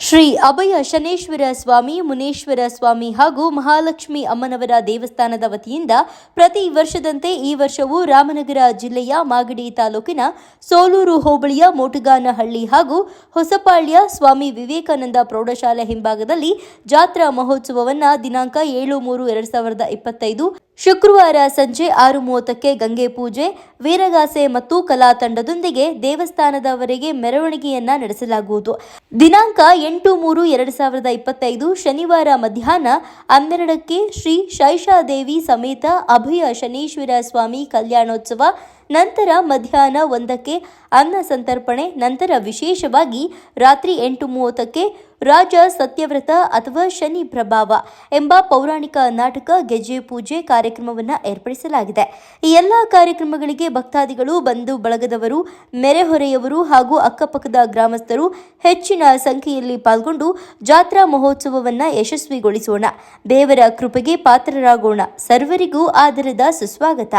ಶ್ರೀ ಅಭಯ ಶನೇಶ್ವರ ಸ್ವಾಮಿ, ಮುನೇಶ್ವರ ಸ್ವಾಮಿ ಹಾಗೂ ಮಹಾಲಕ್ಷ್ಮಿ ಅಮ್ಮನವರ ದೇವಸ್ಥಾನದ ವತಿಯಿಂದ ಪ್ರತಿ ವರ್ಷದಂತೆ ಈ ವರ್ಷವೂ ರಾಮನಗರ ಜಿಲ್ಲೆಯ ಮಾಗಡಿ ತಾಲೂಕಿನ ಸೋಲೂರು ಹೋಬಳಿಯ ಮೋಟುಗಾನಹಳ್ಳಿ ಹಾಗೂ ಹೊಸಪಾಳ್ಯ ಸ್ವಾಮಿ ವಿವೇಕಾನಂದ ಪ್ರೌಢಶಾಲೆ ಹಿಂಭಾಗದಲ್ಲಿ ಜಾತ್ರಾ ಮಹೋತ್ಸವವನ್ನು ದಿನಾಂಕ ಏಳು ಮೂರು ಎರಡು ಸಾವಿರದ ಇಪ್ಪತ್ತೈದು ಶುಕ್ರವಾರ ಸಂಜೆ ಆರು ಮೂವತ್ತಕ್ಕೆ ಗಂಗೆ ಪೂಜೆ, ವೀರಗಾಸೆ ಮತ್ತು ಕಲಾ ತಂಡದೊಂದಿಗೆ ದೇವಸ್ಥಾನದವರೆಗೆ ಮೆರವಣಿಗೆಯನ್ನ ನಡೆಸಲಾಗುವುದು. ದಿನಾಂಕ ಎಂಟು ಮೂರು ಎರಡು ಸಾವಿರದ ಇಪ್ಪತ್ತೈದು ಶನಿವಾರ ಮಧ್ಯಾಹ್ನ ಹನ್ನೆರಡಕ್ಕೆ ಶ್ರೀ ಶೈಷಾದೇವಿ ಸಮೇತ ಅಭಯ ಶನೀಶ್ವರ ಸ್ವಾಮಿ ಕಲ್ಯಾಣೋತ್ಸವ, ನಂತರ ಮಧ್ಯಾಹ್ನ ಒಂದಕ್ಕೆ ಅನ್ನ ಸಂತರ್ಪಣೆ, ನಂತರ ವಿಶೇಷವಾಗಿ ರಾತ್ರಿ ಎಂಟು ಮೂವತ್ತಕ್ಕೆ ರಾಜ ಸತ್ಯವ್ರತ ಅಥವಾ ಶನಿ ಪ್ರಭಾವ ಎಂಬ ಪೌರಾಣಿಕ ನಾಟಕ ಗೆಜ್ಜೆ ಪೂಜೆ ಕಾರ್ಯಕ್ರಮವನ್ನು ಏರ್ಪಡಿಸಲಾಗಿದೆ. ಈ ಎಲ್ಲ ಕಾರ್ಯಕ್ರಮಗಳಿಗೆ ಭಕ್ತಾದಿಗಳು, ಬಂಧು ಬಳಗದವರು ನೆರೆಹೊರೆಯವರು ಹಾಗೂ ಅಕ್ಕಪಕ್ಕದ ಗ್ರಾಮಸ್ಥರು ಹೆಚ್ಚಿನ ಸಂಖ್ಯೆಯಲ್ಲಿ ಪಾಲ್ಗೊಂಡು ಜಾತ್ರಾ ಮಹೋತ್ಸವವನ್ನು ಯಶಸ್ವಿಗೊಳಿಸೋಣ. ದೇವರ ಕೃಪೆಗೆ ಪಾತ್ರರಾಗೋಣ. ಸರ್ವರಿಗೂ ಆದರದ ಸುಸ್ವಾಗತ.